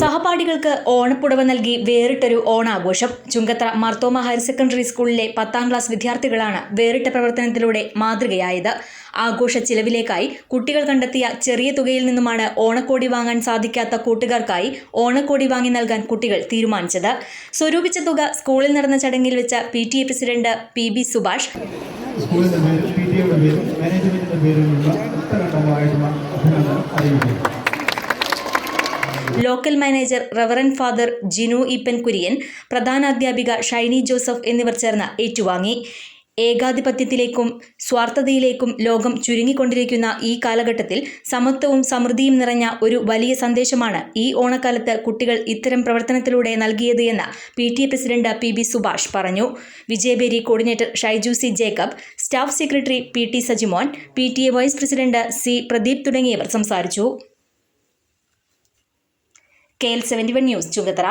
സഹപാഠികൾക്ക് ഓണപ്പുടവ നൽകി വേറിട്ടൊരു ഓണാഘോഷം. ചുങ്കത്ര മർത്തോമ ഹയർ സെക്കൻഡറി സ്കൂളിലെ പത്താം ക്ലാസ് വിദ്യാർത്ഥികളാണ് വേറിട്ട പ്രവർത്തനത്തിലൂടെ മാതൃകയായത്. ആഘോഷ ചിലവിലേക്കായി കുട്ടികൾ കണ്ടെത്തിയ ചെറിയ തുകയിൽ നിന്നുമാണ് ഓണക്കോടി വാങ്ങാൻ സാധിക്കാത്ത കൂട്ടുകാർക്കായി ഓണക്കോടി വാങ്ങി നൽകാൻ കുട്ടികൾ തീരുമാനിച്ചത്. സ്വരൂപിച്ച തുക സ്കൂളിൽ നടന്ന ചടങ്ങിൽ വെച്ച പി പ്രസിഡന്റ് പി സുഭാഷ് സ്കൂളിന്റെ പേരും പി ടി എയുടെ പേരും മാനേജ്മെന്റിന്റെ പേരിലുള്ള ഉത്തരണ്ടമായിട്ടുള്ള അഭിനന്ദനം അറിയിക്കുന്നു. Local manager reverend father Jinu Eapen Kurian പ്രധാനാധ്യാപിക Shiny Joseph എന്നിവർ ചേർന്ന് ഏറ്റുവാങ്ങി. ഏകാധിപത്യത്തിലേക്കും സ്വാർത്ഥതയിലേക്കും ലോകം ചുരുങ്ങിക്കൊണ്ടിരിക്കുന്ന ഈ കാലഘട്ടത്തിൽ സമത്വവും സമൃദ്ധിയും നിറഞ്ഞ ഒരു വലിയ സന്ദേശമാണ് ഈ ഓണക്കാലത്ത് കുട്ടികൾ ഇത്തരം പ്രവർത്തനത്തിലൂടെ നൽകിയത് എന്ന് P T A president P B Subhash പറഞ്ഞു. Vijayabheri coordinator Shaiju C Jacob staff secretary P T Sajimon P T A vice president C Pradeep തുടങ്ങിയവർ സംസാരിച്ചു. K L seventy one news Chungathara.